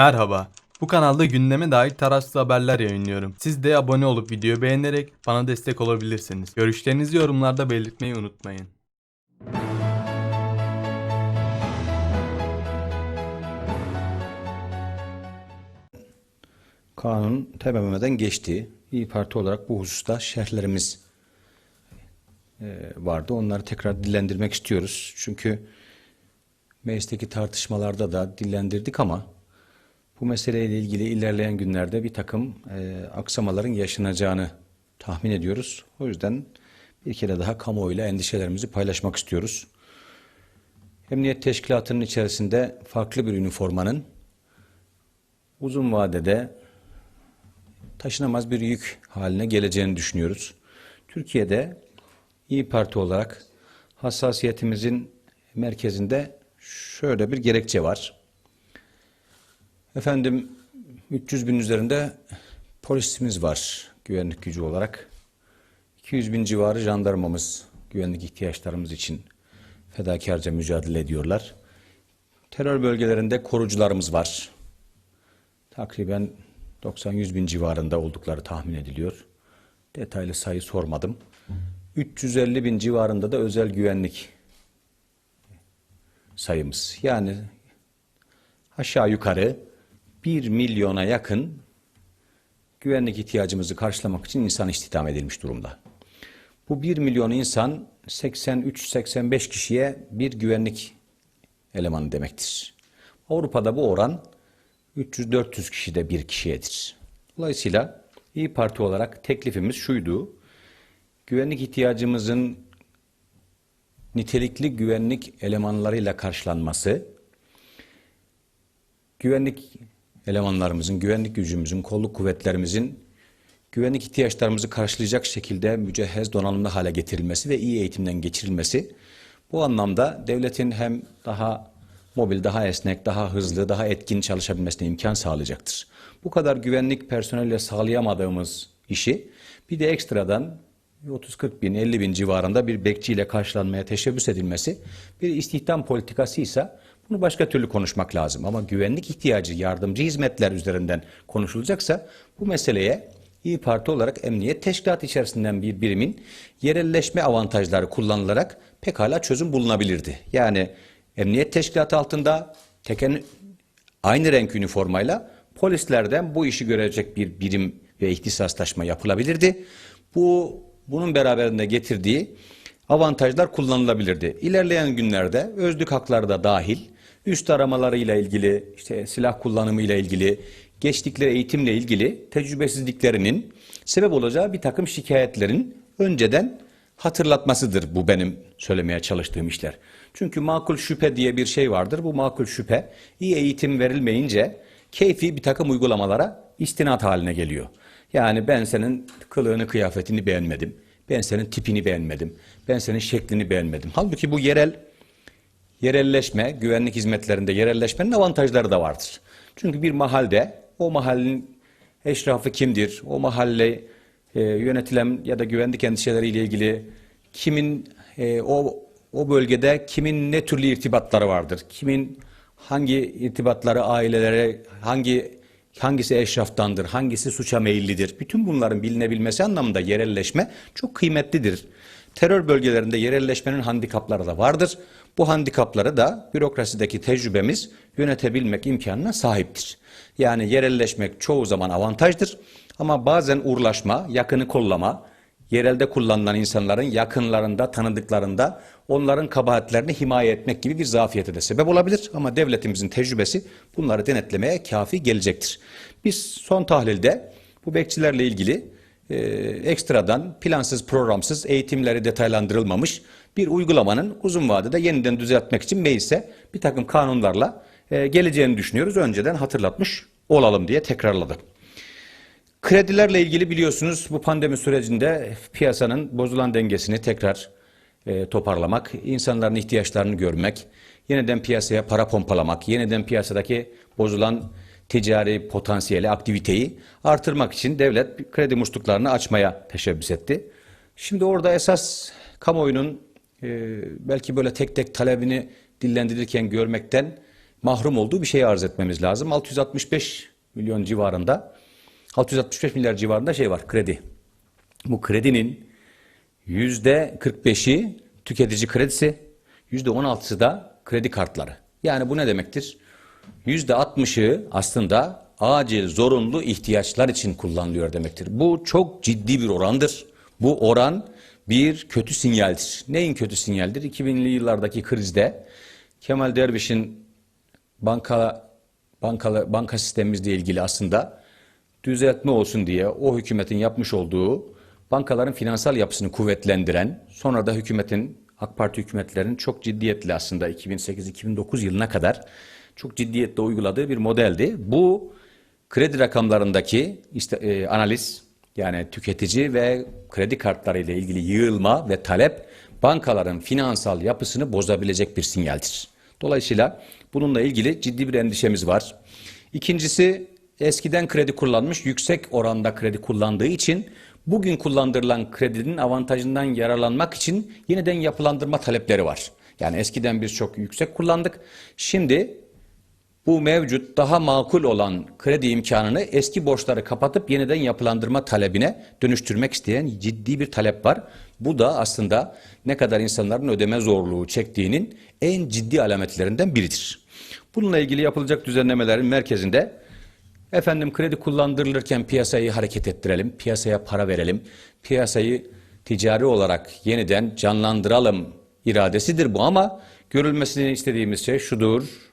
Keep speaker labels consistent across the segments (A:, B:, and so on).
A: Merhaba. Bu kanalda gündeme dair tarafsız haberler yayınlıyorum. Siz de abone olup videoyu beğenerek bana destek olabilirsiniz. Görüşlerinizi yorumlarda belirtmeyi unutmayın.
B: Kanun TBMM'den geçti. İyi Parti olarak bu hususta şerhlerimiz e, vardı. Onları tekrar dillendirmek istiyoruz. Çünkü meclisteki tartışmalarda da dillendirdik ama bu meseleyle ilgili ilerleyen günlerde bir takım e, aksamaların yaşanacağını tahmin ediyoruz. O yüzden bir kere daha kamuoyuyla endişelerimizi paylaşmak istiyoruz. Emniyet Teşkilatı'nın içerisinde farklı bir üniformanın uzun vadede taşınamaz bir yük haline geleceğini düşünüyoruz. Türkiye'de İyi Parti olarak hassasiyetimizin merkezinde şöyle bir gerekçe var. Efendim 300 bin üzerinde polisimiz var güvenlik gücü olarak. 200 bin civarı jandarmamız güvenlik ihtiyaçlarımız için fedakarca mücadele ediyorlar. Terör bölgelerinde korucularımız var. Takriben 90-100 bin civarında oldukları tahmin ediliyor. Detaylı sayı sormadım. 350 bin civarında da özel güvenlik sayımız. Yani aşağı yukarı 1 milyona yakın güvenlik ihtiyacımızı karşılamak için insan istihdam edilmiş durumda. Bu 1 milyon insan 83-85 kişiye bir güvenlik elemanı demektir. Avrupa'da bu oran 300-400 kişi de bir kişiyedir. Dolayısıyla İyi Parti olarak teklifimiz şuydu. Güvenlik ihtiyacımızın nitelikli güvenlik elemanlarıyla karşılanması, güvenlik elemanlarımızın, güvenlik gücümüzün, kolluk kuvvetlerimizin güvenlik ihtiyaçlarımızı karşılayacak şekilde mücehhez donanımlı hale getirilmesi ve iyi eğitimden geçirilmesi bu anlamda devletin hem daha mobil, daha esnek, daha hızlı, daha etkin çalışabilmesine imkan sağlayacaktır. Bu kadar güvenlik personeliyle sağlayamadığımız işi bir de ekstradan 30-40 bin, 50 bin civarında bir bekçiyle karşılanmaya teşebbüs edilmesi bir istihdam politikasıysa bunu başka türlü konuşmak lazım. Ama güvenlik ihtiyacı, yardımcı hizmetler üzerinden konuşulacaksa bu meseleye İyi Parti olarak emniyet teşkilatı içerisinden bir birimin yerelleşme avantajları kullanılarak pekala çözüm bulunabilirdi. Yani emniyet teşkilatı altında teken aynı renk üniformayla polislerden bu işi görecek bir birim ve ihtisaslaşma yapılabilirdi. Bu bunun beraberinde getirdiği avantajlar kullanılabilirdi. İlerleyen günlerde özlük hakları da dahil üst aramalarıyla ilgili, işte silah kullanımıyla ilgili, geçtikleri eğitimle ilgili tecrübesizliklerinin sebep olacağı bir takım şikayetlerin önceden hatırlatmasıdır bu benim söylemeye çalıştığım işler. Çünkü makul şüphe diye bir şey vardır. Bu makul şüphe iyi eğitim verilmeyince keyfi bir takım uygulamalara istinat haline geliyor. Yani ben senin kılığını kıyafetini beğenmedim. Ben senin tipini beğenmedim. Ben senin şeklini beğenmedim. Halbuki bu yerel yerelleşme, güvenlik hizmetlerinde yerelleşmenin avantajları da vardır. Çünkü bir mahalde o mahallenin eşrafı kimdir? O mahalle e, yönetilen ya da güvenlik endişeleriyle ilgili kimin e, o o bölgede kimin ne türlü irtibatları vardır? Kimin hangi irtibatları ailelere, hangi hangisi eşraftandır, hangisi suça meyillidir? Bütün bunların bilinebilmesi anlamında yerelleşme çok kıymetlidir. Terör bölgelerinde yerelleşmenin handikapları da vardır. Bu handikapları da bürokrasideki tecrübemiz yönetebilmek imkanına sahiptir. Yani yerelleşmek çoğu zaman avantajdır ama bazen uğurlaşma, yakını kollama, yerelde kullanılan insanların yakınlarında, tanıdıklarında onların kabahatlerini himaye etmek gibi bir zafiyete de sebep olabilir. Ama devletimizin tecrübesi bunları denetlemeye kafi gelecektir. Biz son tahlilde bu bekçilerle ilgili e, ekstradan plansız programsız eğitimleri detaylandırılmamış bir uygulamanın uzun vadede yeniden düzeltmek için meclise bir takım kanunlarla e, geleceğini düşünüyoruz. Önceden hatırlatmış olalım diye tekrarladı. Kredilerle ilgili biliyorsunuz bu pandemi sürecinde piyasanın bozulan dengesini tekrar e, toparlamak, insanların ihtiyaçlarını görmek, yeniden piyasaya para pompalamak, yeniden piyasadaki bozulan ticari potansiyeli, aktiviteyi artırmak için devlet kredi musluklarını açmaya teşebbüs etti. Şimdi orada esas kamuoyunun e, belki böyle tek tek talebini dillendirirken görmekten mahrum olduğu bir şeyi arz etmemiz lazım. 665 milyon civarında, 665 milyar civarında şey var, kredi. Bu kredinin yüzde 45'i tüketici kredisi, yüzde 16'sı da kredi kartları. Yani bu ne demektir? Yüzde 60'ı aslında acil zorunlu ihtiyaçlar için kullanılıyor demektir. Bu çok ciddi bir orandır. Bu oran bir kötü sinyaldir. Neyin kötü sinyaldir? 2000'li yıllardaki krizde Kemal Derviş'in banka bankalı banka sistemimizle ilgili aslında düzeltme olsun diye o hükümetin yapmış olduğu bankaların finansal yapısını kuvvetlendiren sonra da hükümetin AK Parti hükümetlerinin çok ciddiyetle aslında 2008-2009 yılına kadar çok ciddiyetle uyguladığı bir modeldi. Bu kredi rakamlarındaki işte, e, analiz yani tüketici ve kredi kartları ile ilgili yığılma ve talep bankaların finansal yapısını bozabilecek bir sinyaldir. Dolayısıyla bununla ilgili ciddi bir endişemiz var. İkincisi eskiden kredi kullanmış, yüksek oranda kredi kullandığı için bugün kullandırılan kredinin avantajından yararlanmak için yeniden yapılandırma talepleri var. Yani eskiden biz çok yüksek kullandık. Şimdi bu mevcut daha makul olan kredi imkanını eski borçları kapatıp yeniden yapılandırma talebine dönüştürmek isteyen ciddi bir talep var. Bu da aslında ne kadar insanların ödeme zorluğu çektiğinin en ciddi alametlerinden biridir. Bununla ilgili yapılacak düzenlemelerin merkezinde efendim kredi kullandırılırken piyasayı hareket ettirelim, piyasaya para verelim, piyasayı ticari olarak yeniden canlandıralım iradesidir bu ama görülmesini istediğimiz şey şudur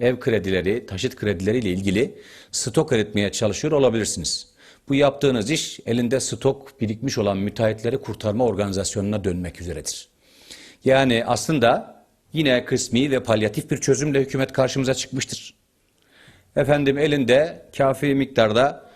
B: ev kredileri, taşıt kredileri ile ilgili stok üretmeye çalışıyor olabilirsiniz. Bu yaptığınız iş elinde stok birikmiş olan müteahhitleri kurtarma organizasyonuna dönmek üzeredir. Yani aslında yine kısmi ve palyatif bir çözümle hükümet karşımıza çıkmıştır. Efendim elinde kafi miktarda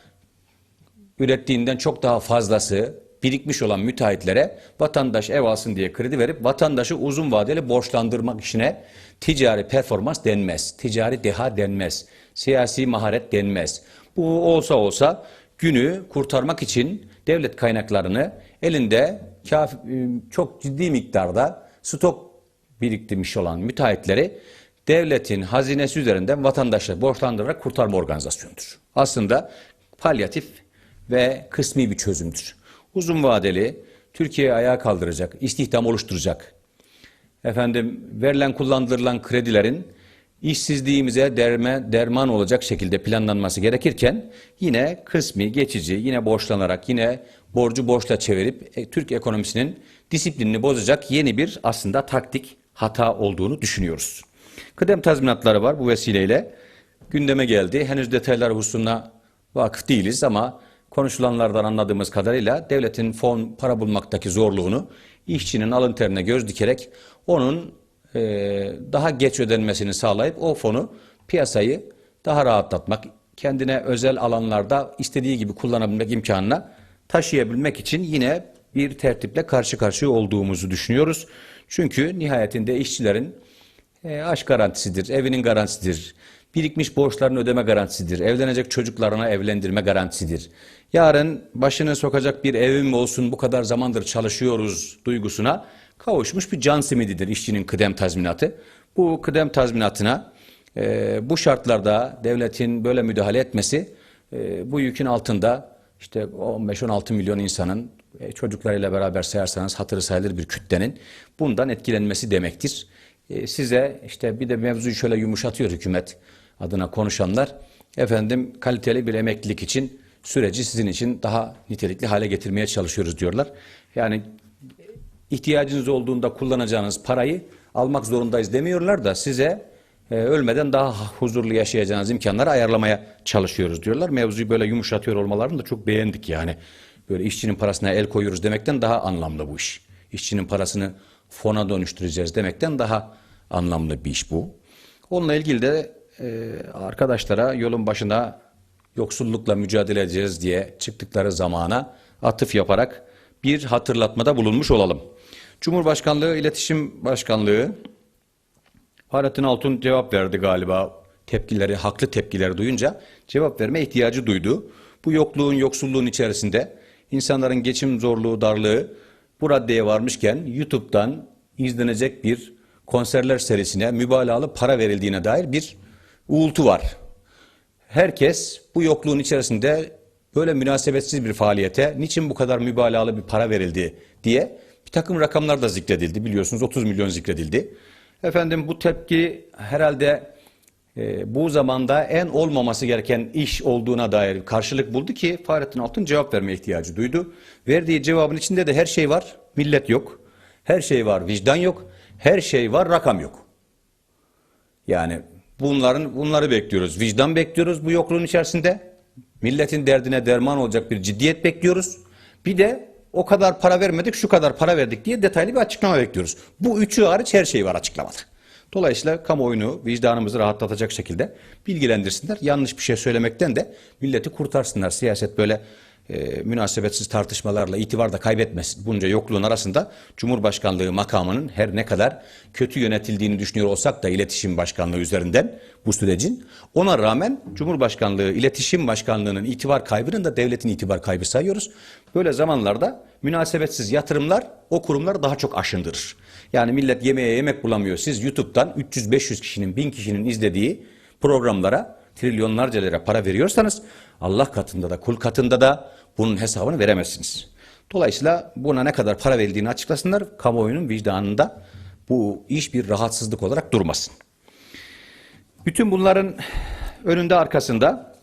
B: ürettiğinden çok daha fazlası birikmiş olan müteahhitlere vatandaş ev alsın diye kredi verip vatandaşı uzun vadeli borçlandırmak işine ticari performans denmez, ticari deha denmez, siyasi maharet denmez. Bu olsa olsa günü kurtarmak için devlet kaynaklarını elinde kafi, çok ciddi miktarda stok biriktirmiş olan müteahhitleri devletin hazinesi üzerinden vatandaşları borçlandırarak kurtarma organizasyonudur. Aslında palyatif ve kısmi bir çözümdür. Uzun vadeli Türkiye'yi ayağa kaldıracak, istihdam oluşturacak. Efendim verilen kullandırılan kredilerin işsizliğimize derme, derman olacak şekilde planlanması gerekirken yine kısmi, geçici, yine borçlanarak, yine borcu borçla çevirip e, Türk ekonomisinin disiplinini bozacak yeni bir aslında taktik hata olduğunu düşünüyoruz. Kıdem tazminatları var bu vesileyle gündeme geldi. Henüz detaylar hususuna vakıf değiliz ama konuşulanlardan anladığımız kadarıyla devletin fon para bulmaktaki zorluğunu işçinin alın terine göz dikerek onun e, daha geç ödenmesini sağlayıp o fonu piyasayı daha rahatlatmak, kendine özel alanlarda istediği gibi kullanabilmek imkanına taşıyabilmek için yine bir tertiple karşı karşıya olduğumuzu düşünüyoruz. Çünkü nihayetinde işçilerin e, aş garantisidir, evinin garantisidir, birikmiş borçlarını ödeme garantisidir, evlenecek çocuklarına evlendirme garantisidir. Yarın başını sokacak bir evim olsun bu kadar zamandır çalışıyoruz duygusuna kavuşmuş bir can simididir işçinin kıdem tazminatı. Bu kıdem tazminatına e, bu şartlarda devletin böyle müdahale etmesi e, bu yükün altında işte 15-16 milyon insanın e, çocuklarıyla beraber sayarsanız hatırı sayılır bir kütlenin bundan etkilenmesi demektir. E, size işte bir de mevzuyu şöyle yumuşatıyor hükümet adına konuşanlar. Efendim kaliteli bir emeklilik için süreci sizin için daha nitelikli hale getirmeye çalışıyoruz diyorlar. Yani ihtiyacınız olduğunda kullanacağınız parayı almak zorundayız demiyorlar da size e, ölmeden daha huzurlu yaşayacağınız imkanları ayarlamaya çalışıyoruz diyorlar. Mevzuyu böyle yumuşatıyor olmalarını da çok beğendik yani. Böyle işçinin parasına el koyuyoruz demekten daha anlamlı bu iş. İşçinin parasını fona dönüştüreceğiz demekten daha anlamlı bir iş bu. Onunla ilgili de e, arkadaşlara yolun başına yoksullukla mücadele edeceğiz diye çıktıkları zamana atıf yaparak bir hatırlatmada bulunmuş olalım. Cumhurbaşkanlığı İletişim Başkanlığı Fahrettin Altun cevap verdi galiba tepkileri, haklı tepkileri duyunca cevap verme ihtiyacı duydu. Bu yokluğun, yoksulluğun içerisinde insanların geçim zorluğu, darlığı bu raddeye varmışken YouTube'dan izlenecek bir konserler serisine mübalağalı para verildiğine dair bir uğultu var. Herkes bu yokluğun içerisinde böyle münasebetsiz bir faaliyete niçin bu kadar mübalağalı bir para verildi diye bir takım rakamlar da zikredildi. Biliyorsunuz 30 milyon zikredildi. Efendim bu tepki herhalde e, bu zamanda en olmaması gereken iş olduğuna dair karşılık buldu ki Fahrettin Altun cevap verme ihtiyacı duydu. Verdiği cevabın içinde de her şey var, millet yok. Her şey var, vicdan yok. Her şey var, rakam yok. Yani bunların bunları bekliyoruz. Vicdan bekliyoruz bu yokluğun içerisinde. Milletin derdine derman olacak bir ciddiyet bekliyoruz. Bir de o kadar para vermedik, şu kadar para verdik diye detaylı bir açıklama bekliyoruz. Bu üçü hariç her şey var açıklamada. Dolayısıyla kamuoyunu vicdanımızı rahatlatacak şekilde bilgilendirsinler. Yanlış bir şey söylemekten de milleti kurtarsınlar. Siyaset böyle e, münasebetsiz tartışmalarla itibar da kaybetmesin. Bunca yokluğun arasında Cumhurbaşkanlığı makamının her ne kadar kötü yönetildiğini düşünüyor olsak da iletişim başkanlığı üzerinden bu sürecin ona rağmen Cumhurbaşkanlığı iletişim başkanlığının itibar kaybının da devletin itibar kaybı sayıyoruz. Böyle zamanlarda münasebetsiz yatırımlar o kurumları daha çok aşındırır. Yani millet yemeğe yemek bulamıyor. Siz YouTube'dan 300-500 kişinin, 1000 kişinin izlediği programlara trilyonlarca lira para veriyorsanız Allah katında da kul katında da bunun hesabını veremezsiniz. Dolayısıyla buna ne kadar para verildiğini açıklasınlar. Kamuoyunun vicdanında bu iş bir rahatsızlık olarak durmasın. Bütün bunların önünde arkasında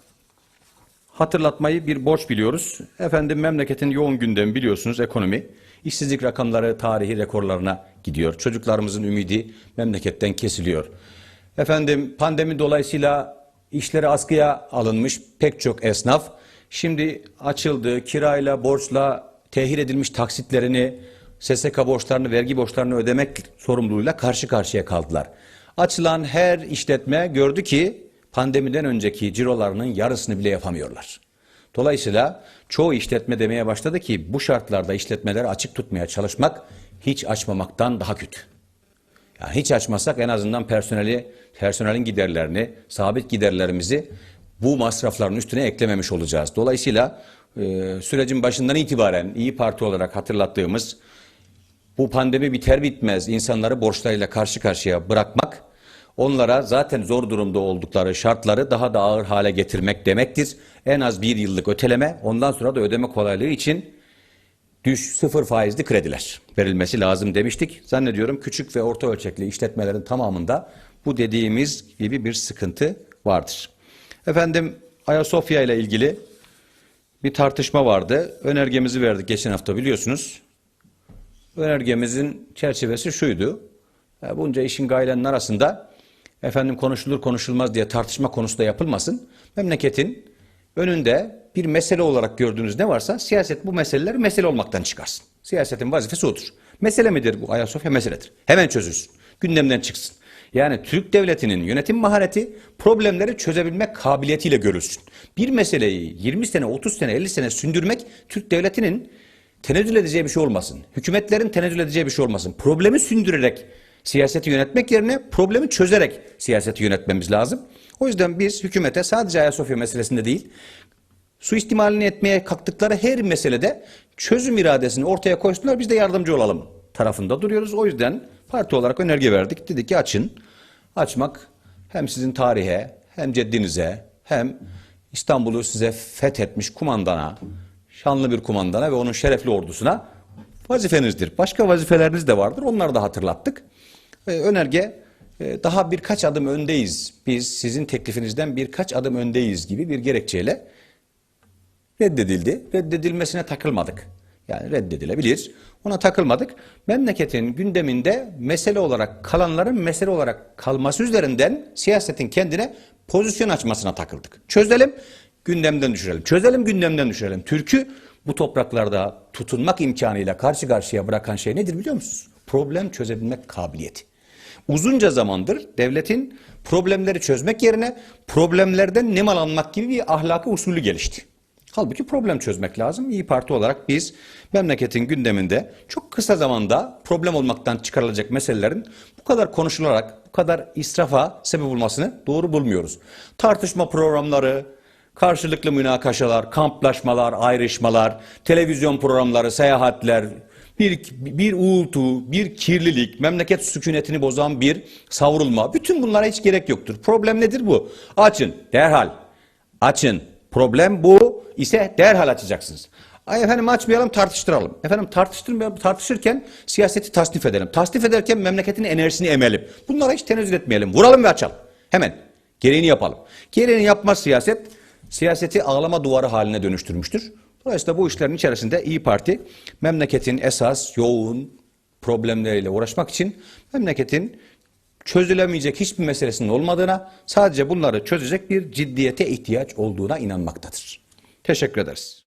B: hatırlatmayı bir borç biliyoruz. Efendim memleketin yoğun gündemi biliyorsunuz ekonomi. İşsizlik rakamları tarihi rekorlarına gidiyor. Çocuklarımızın ümidi memleketten kesiliyor. Efendim pandemi dolayısıyla işleri askıya alınmış pek çok esnaf şimdi açıldı kirayla borçla tehir edilmiş taksitlerini SSK borçlarını vergi borçlarını ödemek sorumluluğuyla karşı karşıya kaldılar. Açılan her işletme gördü ki pandemiden önceki cirolarının yarısını bile yapamıyorlar. Dolayısıyla çoğu işletme demeye başladı ki bu şartlarda işletmeleri açık tutmaya çalışmak hiç açmamaktan daha kötü. Yani hiç açmasak en azından personeli, personelin giderlerini, sabit giderlerimizi bu masrafların üstüne eklememiş olacağız. Dolayısıyla e, sürecin başından itibaren İyi Parti olarak hatırlattığımız bu pandemi biter bitmez insanları borçlarıyla karşı karşıya bırakmak, onlara zaten zor durumda oldukları şartları daha da ağır hale getirmek demektir. En az bir yıllık öteleme, ondan sonra da ödeme kolaylığı için düş sıfır faizli krediler verilmesi lazım demiştik. Zannediyorum küçük ve orta ölçekli işletmelerin tamamında bu dediğimiz gibi bir sıkıntı vardır. Efendim Ayasofya ile ilgili bir tartışma vardı. Önergemizi verdik geçen hafta biliyorsunuz. Önergemizin çerçevesi şuydu. Ya Bunca işin gailenin arasında efendim konuşulur konuşulmaz diye tartışma konusu da yapılmasın. Memleketin önünde bir mesele olarak gördüğünüz ne varsa siyaset bu meseleleri mesele olmaktan çıkarsın. Siyasetin vazifesi odur. Mesele midir bu Ayasofya meseledir. Hemen çözülsün. Gündemden çıksın. Yani Türk devletinin yönetim mahareti problemleri çözebilmek kabiliyetiyle görülsün. Bir meseleyi 20 sene, 30 sene, 50 sene sündürmek Türk devletinin tenezzül edeceği bir şey olmasın. Hükümetlerin tenezzül edeceği bir şey olmasın. Problemi sündürerek siyaseti yönetmek yerine problemi çözerek siyaseti yönetmemiz lazım. O yüzden biz hükümete sadece Ayasofya meselesinde değil, suistimalini etmeye kalktıkları her meselede çözüm iradesini ortaya koysunlar biz de yardımcı olalım tarafında duruyoruz. O yüzden parti olarak önerge verdik. Dedik ki açın. Açmak hem sizin tarihe hem ceddinize hem İstanbul'u size fethetmiş kumandana, şanlı bir kumandana ve onun şerefli ordusuna vazifenizdir. Başka vazifeleriniz de vardır. Onları da hatırlattık. Ee, önerge e, daha birkaç adım öndeyiz. Biz sizin teklifinizden birkaç adım öndeyiz gibi bir gerekçeyle reddedildi. Reddedilmesine takılmadık. Yani reddedilebilir. Ona takılmadık. Memleketin gündeminde mesele olarak kalanların mesele olarak kalması üzerinden siyasetin kendine pozisyon açmasına takıldık. Çözelim, gündemden düşürelim. Çözelim, gündemden düşürelim. Türk'ü bu topraklarda tutunmak imkanıyla karşı karşıya bırakan şey nedir biliyor musunuz? Problem çözebilmek kabiliyeti. Uzunca zamandır devletin problemleri çözmek yerine problemlerden nemalanmak gibi bir ahlakı usulü gelişti. Halbuki problem çözmek lazım. İyi Parti olarak biz memleketin gündeminde çok kısa zamanda problem olmaktan çıkarılacak meselelerin bu kadar konuşularak, bu kadar israfa sebep olmasını doğru bulmuyoruz. Tartışma programları, karşılıklı münakaşalar, kamplaşmalar, ayrışmalar, televizyon programları, seyahatler, bir, bir uğultu, bir kirlilik, memleket sükunetini bozan bir savrulma. Bütün bunlara hiç gerek yoktur. Problem nedir bu? Açın derhal. Açın. Problem bu ise derhal açacaksınız. Ay efendim açmayalım tartıştıralım. Efendim tartıştırmayalım tartışırken siyaseti tasnif edelim. Tasnif ederken memleketin enerjisini emelim. Bunlara hiç tenezzül etmeyelim. Vuralım ve açalım. Hemen. Gereğini yapalım. Gereğini yapmaz siyaset siyaseti ağlama duvarı haline dönüştürmüştür. Dolayısıyla bu işlerin içerisinde İyi Parti memleketin esas yoğun problemleriyle uğraşmak için memleketin çözülemeyecek hiçbir meselesinin olmadığına, sadece bunları çözecek bir ciddiyete ihtiyaç olduğuna inanmaktadır. Teşekkür ederiz.